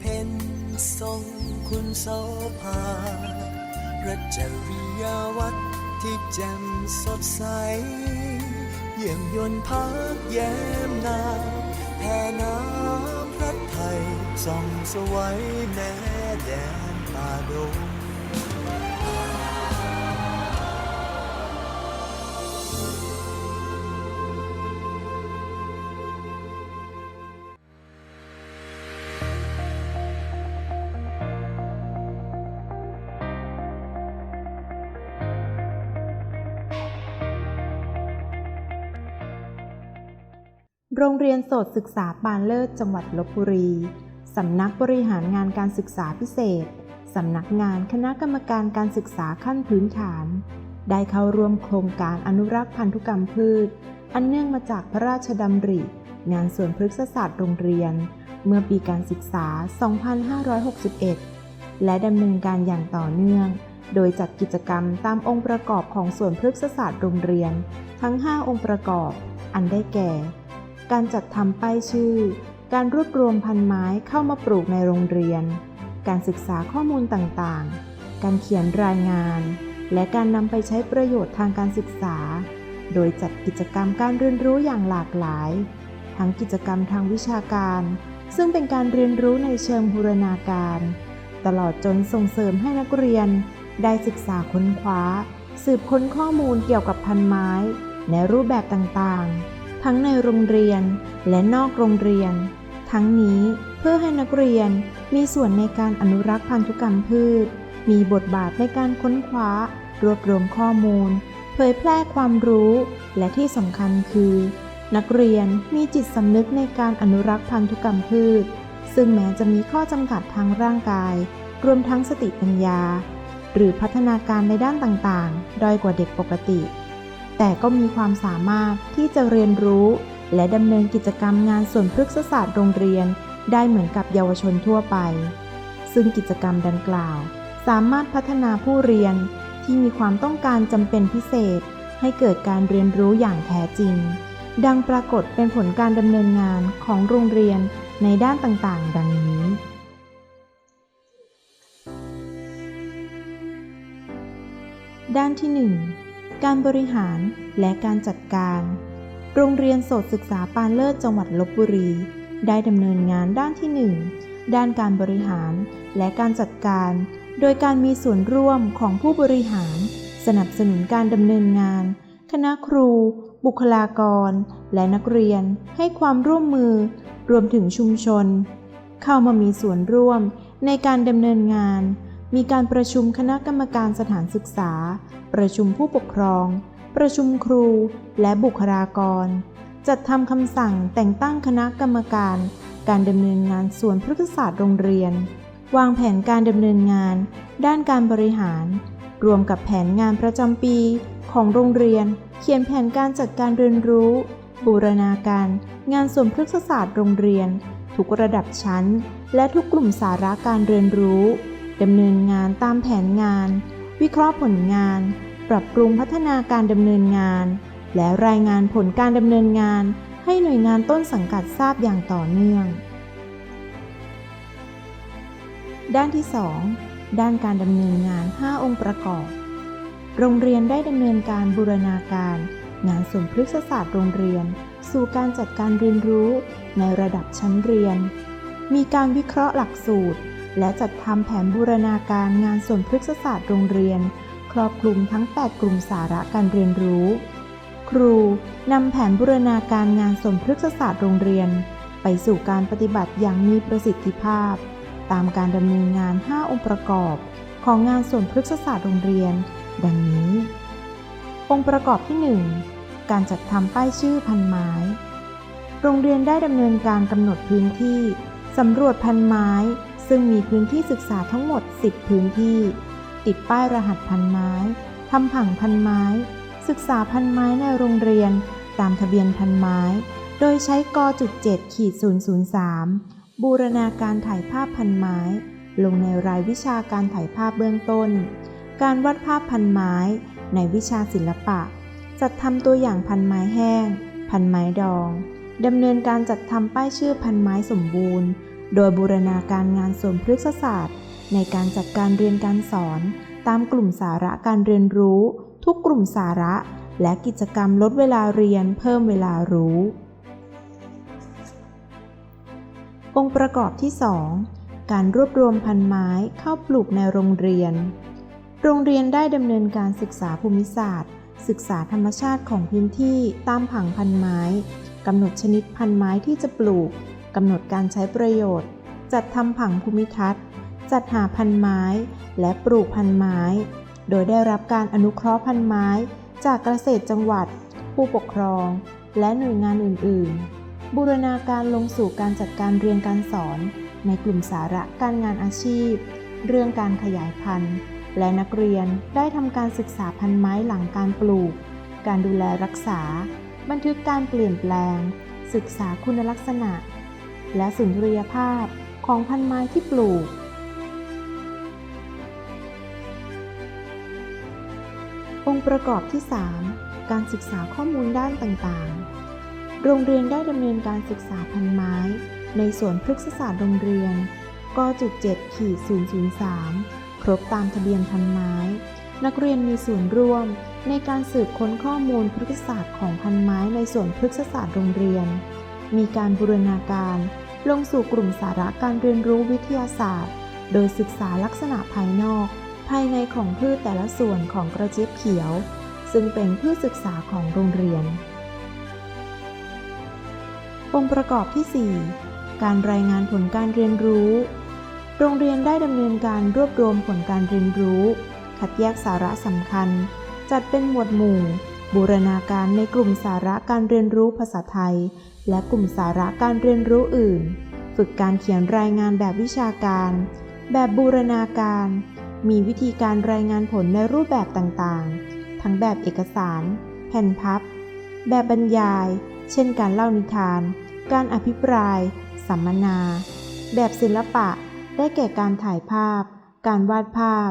เพ็ญทรงคุณโสภารัจริยาวัดที่แจ่มสดใส เยี่ยมยนต์พักแย้มนาแผ่น้ำพระไทยส่องสวัยแน่แดนป่าดง โรงเรียนโสตศึกษาปานเลิศจังหวัดลบบุรี สำนักบริหารงานการศึกษาพิเศษ สำนักงานคณะกรรมการการศึกษาขั้นพื้นฐาน ได้เข้าร่วมโครงการอนุรักษ์พันธุกรรมพืช อันเนื่องมาจากพระราชดำริ งานสวนพฤกษศาสตร์โรงเรียน เมื่อปีการศึกษา 2561 และดำเนินการอย่างต่อเนื่อง โดยจัดกิจกรรมตามองค์ประกอบของสวนพฤกษศาสตร์โรงเรียน ทั้ง 5 องค์ประกอบ อันได้แก่ การจัดทำป้ายชื่อ การรวบรวมพันไม้เข้ามาปลูกในโรงเรียน การศึกษาข้อมูลต่างๆ การเขียนรายงาน และการนำไปใช้ประโยชน์ทางการศึกษา โดยจัดกิจกรรมการเรียนรู้อย่างหลากหลาย ทั้งกิจกรรมทางวิชาการ ซึ่งเป็นการเรียนรู้ในเชิงบูรณาการ ตลอดจนส่งเสริมให้นักเรียน ได้ศึกษาค้นคว้า สืบค้นข้อมูลเกี่ยวกับพันไม้ ในรูปแบบต่างๆ ทั้งในโรงเรียนและนอกโรงเรียน ทั้งนี้เพื่อให้นักเรียนมีส่วนในการอนุรักษ์พันธุกรรมพืช มีบทบาทในการค้นคว้า รวบรวมข้อมูล เผยแพร่ความรู้ และที่สำคัญคือ นักเรียนมีจิตสำนึกในการอนุรักษ์พันธุกรรมพืช ซึ่งแม้จะมีข้อจำกัดทางร่างกาย รวมทั้งสติปัญญา หรือพัฒนาการในด้านต่างๆ ด้อยกว่าเด็กปกติ แต่ก็มีความสามารถที่จะเรียนรู้ และดำเนินกิจกรรมงานส่วนพฤกษศาสตร์โรงเรียน ได้เหมือนกับเยาวชนทั่วไป ซึ่งกิจกรรมดังกล่าว สามารถพัฒนาผู้เรียนที่มีความต้องการจำเป็นพิเศษ ให้เกิดการเรียนรู้อย่างแท้จริง ดังปรากฏเป็นผลการดำเนินงานของโรงเรียนในด้านต่างๆ ดังนี้ด้านที่ 1 การบริหารและการจัดการ โรงเรียนโสตศึกษาปานเลิศจังหวัดลบบุรี ได้ดำเนินงานด้านที่ 1 ด้านการบริหารและการจัดการ โดยการมีส่วนร่วมของผู้บริหาร สนับสนุนการดำเนินงาน คณะครู บุคลากร และนักเรียนให้ความร่วมมือ รวมถึงชุมชน เข้ามามีส่วนร่วมในการดำเนินงาน มีการประชุมคณะกรรมการสถานศึกษา ประชุมผู้ปกครอง ประชุมครู และบุคลากร จัดทำคำสั่งแต่งตั้งคณะกรรมการ การดำเนินงานส่วนพฤกษศาสตร์โรงเรียน วางแผนการดำเนินงาน ด้านการบริหาร รวมกับแผนงานประจำปีของโรงเรียน เขียนแผนการจัดการเรียนรู้ บูรณาการ งานส่วนพฤกษศาสตร์โรงเรียน ทุกระดับชั้น และทุกกลุ่มสาระการเรียนรู้ ดำเนินงานตามแผนงาน วิเคราะห์ผลงาน ปรับปรุงพัฒนาการดำเนินงาน และรายงานผลการดำเนินงาน ให้หน่วยงานต้นสังกัดทราบอย่างต่อเนื่อง ด้านที่ 2 ด้านการดำเนินงาน 5 องค์ประกอบ โรงเรียนได้ดำเนินการบูรณาการ งานส่วนพฤกษศาสตร์โรงเรียน สู่การจัดการเรียนรู้ในระดับชั้นเรียน มีการวิเคราะห์หลักสูตร และจัดทำแผนบูรณาการงานส่วนพฤกษศาสตร์โรงเรียน ครอบคลุมทั้ง 8 กลุ่มสาระการเรียนรู้ ครูนำแผนบูรณาการงานส่วนพฤกษศาสตร์โรงเรียน ไปสู่การปฏิบัติอย่างมีประสิทธิภาพ ตามการดำเนินงาน 5 องค์ประกอบ ของงานส่วนพฤกษศาสตร์โรงเรียน ดังนี้ องค์ประกอบที่ 1 การจัดทำป้ายชื่อพันไม้โรงเรียนได้ดำเนินการกำหนดพื้นที่สำรวจพันไม้ ซึ่งมีพื้นที่ศึกษาทั้งหมด 10 พื้นที่ ติดป้ายรหัสพันไม้ทำผังพันไม้ ศึกษาพันไม้ในโรงเรียน ตามทะเบียนพันไม้ โดยใช้กจุด7ขีด003 บูรณาการถ่ายภาพพันไม้ ลงในรายวิชาการถ่ายภาพเบื้องต้น การวัดภาพพันไม้ ในวิชาศิลปะ จัดทำตัวอย่างพันไม้แห้ง พันไม้ดองดำเนินการจัดทำป้ายชื่อพันไม้สมบูรณ์ โดยบูรณาการงานส่วนพฤกษศาสตร์ ในการจัดการเรียนการสอน ตามกลุ่มสาระการเรียนรู้ ทุกกลุ่มสาระ และกิจกรรมลดเวลาเรียนเพิ่มเวลารู้ องค์ประกอบที่ 2 การรวบรวมพันไม้เข้าปลูกในโรงเรียน โรงเรียนได้ดำเนินการศึกษาภูมิศาสตร์ ศึกษาธรรมชาติของพื้นที่ตามผังพันไม้กำหนดชนิดพันไม้ที่จะปลูก กำหนดการใช้ประโยชน์ จัดทำผังภูมิทัศน์ จัดหาพันไม้ และปลูกพันไม้ โดยได้รับการอนุเคราะห์พันไม้ จากเกษตรจังหวัด ผู้ปกครอง และหน่วยงานอื่น ๆ บูรณาการลงสู่การจัดการเรียนการสอน ในกลุ่มสาระการงานอาชีพ เรื่องการขยายพันธุ์ และนักเรียนได้ทำการศึกษาพันไม้หลังการปลูก การดูแลรักษา บันทึกการเปลี่ยนแปลง ศึกษาคุณลักษณะ และสุนทรียภาพของพันไม้ที่ปลูก องค์ประกอบที่ 3 การศึกษาข้อมูลด้านต่างๆ โรงเรียนได้ดำเนินการศึกษาพันไม้ ในส่วนพฤกษศาสตร์โรงเรียนกจุด7ขีด003 ครบตามทะเบียนพันไม้ นักเรียนมีส่วนร่วมในการสืบค้นข้อมูลพฤกษศาสตร์ของพันไม้ในส่วนพฤกษศาสตร์โรงเรียน มีการบูรณาการ ลงสู่กลุ่มสาระการเรียนรู้วิทยาศาสตร์ โดยศึกษาลักษณะภายนอก ภายในของพืชแต่ละส่วนของกระเจี๊ยบเขียว ซึ่งเป็นพืชศึกษาของโรงเรียน องค์ประกอบที่ 4 การรายงานผลการเรียนรู้ โรงเรียนได้ดำเนินการรวบรวมผลการเรียนรู้ คัดแยกสาระสำคัญ จัดเป็นหมวดหมู่บูรณาการในกลุ่มสาระการเรียนรู้ภาษาไทย และกลุ่มสาระการเรียนรู้อื่น ฝึกการเขียนรายงานแบบวิชาการ แบบบูรณาการ มีวิธีการรายงานผลในรูปแบบต่างๆ ทั้งแบบเอกสาร แผ่นพับ แบบบรรยาย เช่นการเล่านิทาน การอภิปราย สัมมนา แบบศิลปะ ได้แก่การถ่ายภาพ การวาดภาพ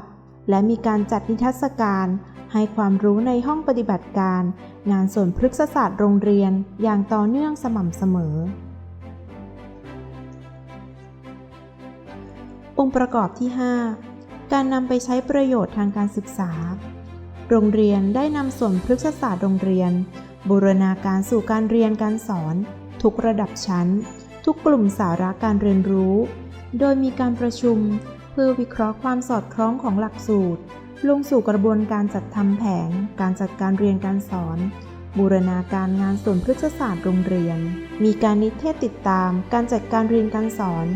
และมีการจัดนิทรรศการ ให้ความรู้ในห้องปฏิบัติการ งานส่วนพฤกษศาสตร์โรงเรียนอย่างต่อเนื่องสม่ำเสมอ องค์ประกอบที่ 5 การนำไปใช้ประโยชน์ทางการศึกษา โรงเรียนได้นำส่วนพฤกษศาสตร์โรงเรียน บูรณาการสู่การเรียนการสอน ทุกระดับชั้น ทุกกลุ่มสาระการเรียนรู้ โดยมีการประชุม เพื่อวิเคราะห์ความสอดคล้องของหลักสูตร ลงสู่กระบวนการจัดทำแผน การจัดการเรียนการสอน บูรณาการงานส่วนพฤกษศาสตร์โรงเรียน มีการนิเทศติดตาม การจัดการเรียนการสอน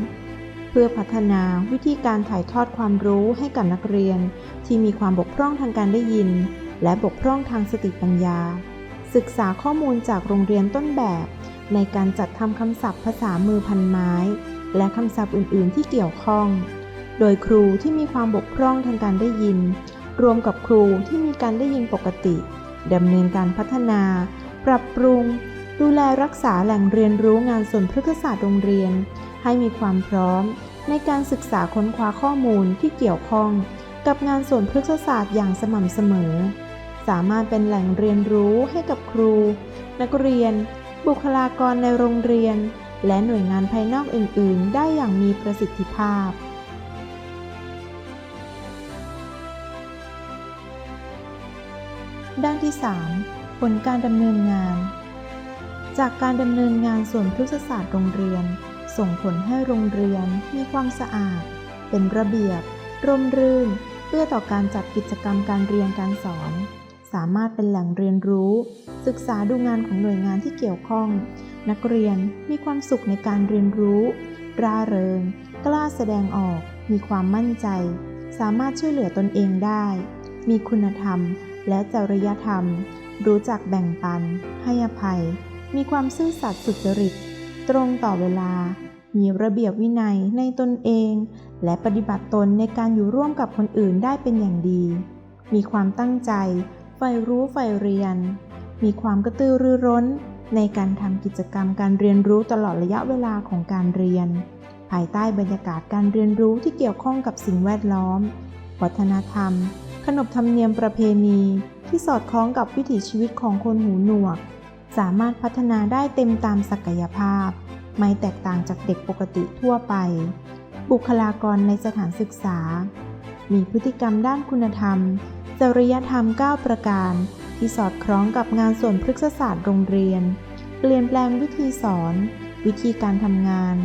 เพื่อพัฒนาวิธีการถ่ายทอดความรู้ให้กับนักเรียน ที่มีความบกพร่องทางการได้ยิน และบกพร่องทางสติปัญญา ศึกษาข้อมูลจากโรงเรียนต้นแบบ ในการจัดทำคำศัพท์ภาษามือพันไม้ และคำศัพท์อื่น ๆ ที่เกี่ยวข้อง โดยครูที่มีความบกพร่องทางการได้ยิน รวมกับครูที่มีการได้ยินปกติดำเนินการพัฒนา ปรับปรุง ดูแลรักษาแหล่งเรียนรู้งานส่วนพฤกษศาสตร์โรงเรียน ให้มีความพร้อม ในการศึกษาค้นคว้าข้อมูลที่เกี่ยวข้อง กับงานส่วนพฤกษศาสตร์อย่างสม่ำเสมอ สามารถเป็นแหล่งเรียนรู้ให้กับครู นักเรียน บุคลากรในโรงเรียน และหน่วยงานภายนอกอื่น ๆ ได้อย่างมีประสิทธิภาพ ด้านที่ 3 ผลการดำเนินงาน จากการดำเนินงานส่วนพฤกษศาสตร์โรงเรียน ส่งผลให้โรงเรียนมีความสะอาด เป็นระเบียบ ร่มรื่น เพื่อต่อการจัดกิจกรรมการเรียนการสอน สามารถเป็นแหล่งเรียนรู้ ศึกษาดูงานของหน่วยงานที่เกี่ยวข้อง นักเรียนมีความสุขในการเรียนรู้ ร่าเริง กล้าแสดงออก มีความมั่นใจ สามารถช่วยเหลือตนเองได้ มีคุณธรรม และจริยธรรม รู้จักแบ่งปัน ให้อภัย มีความซื่อสัตย์สุจริต ตรงต่อเวลา มีระเบียบวินัยในตนเอง และปฏิบัติตนในการอยู่ร่วมกับคนอื่นได้เป็นอย่างดี มีความตั้งใจใฝ่รู้ใฝ่เรียน มีความกระตือรือร้น ในการทำกิจกรรมการเรียนรู้ตลอดระยะเวลาของการเรียน ภายใต้บรรยากาศการเรียนรู้ที่เกี่ยวข้องกับสิ่งแวดล้อม วัฒนธรรม ขนบธรรมเนียมประเพณีที่สอดคล้องกับวิถีชีวิตของคนหูหนวก สามารถพัฒนาได้เต็มตามศักยภาพ ไม่แตกต่างจากเด็กปกติทั่วไป บุคลากรในสถานศึกษา มีพฤติกรรมด้านคุณธรรม จริยธรรม 9 ประการ ที่สอดคล้องกับงานส่วนพฤกษศาสตร์โรงเรียน เปลี่ยนแปลงวิธีสอน วิธีการทำงาน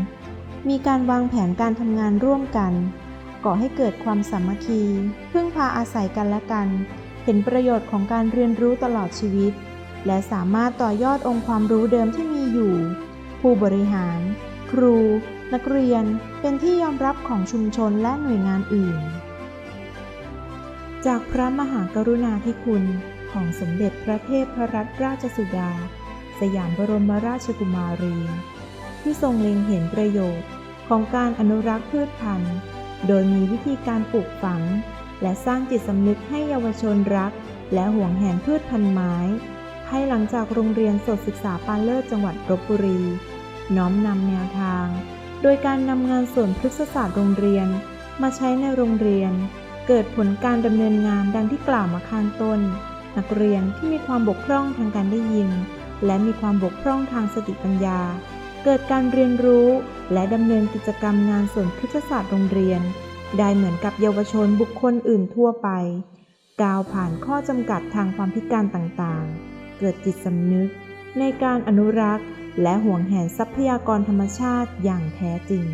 มีการวางแผนการทำงานร่วมกัน ก่อให้เกิดความสามัคคี พึ่งพาอาศัยกันและกัน เห็นประโยชน์ของการเรียนรู้ตลอดชีวิต และสามารถต่อยอดองค์ความรู้เดิมที่มีอยู่ ผู้บริหาร ครู นักเรียนเป็นที่ยอมรับของชุมชนและหน่วยงานอื่น จากพระมหากรุณาธิคุณของสมเด็จพระเทพพรัตนราชสุดา สยามบรมราชกุมารี ที่ทรงเล็งเห็นประโยชน์ของการอนุรักษ์พืชพันธุ์ โดยมีวิธีการปลูกฝัง และสร้างจิตสำนึกให้เยาวชนรัก และห่วงแหนพืชพันธุ์ไม้ ภายหลังจากโรงเรียนสดศึกษาปาเลิศจังหวัดลบบุรี น้อมนำแนวทาง โดยการนำงานส่วนพฤกษศาสตร์โรงเรียน มาใช้ในโรงเรียน เกิดผลการดำเนินงานดังที่กล่าวมาข้างต้น นักเรียนที่มีความบกพร่องทางการได้ยิน และมีความบกพร่องทางสติปัญญา เกิดการเรียนรู้ และดำเนินกิจกรรมงานส่วนคริสตศาสตร์โรงเรียน ได้เหมือนกับเยาวชนบุคคลอื่นทั่วไปก้าวผ่านข้อจำกัดทางความพิการต่างๆ เกิดจิตสำนึก ในการอนุรักษ์ และห่วงแหนทรัพยากรธรรมชาติอย่างแท้จริง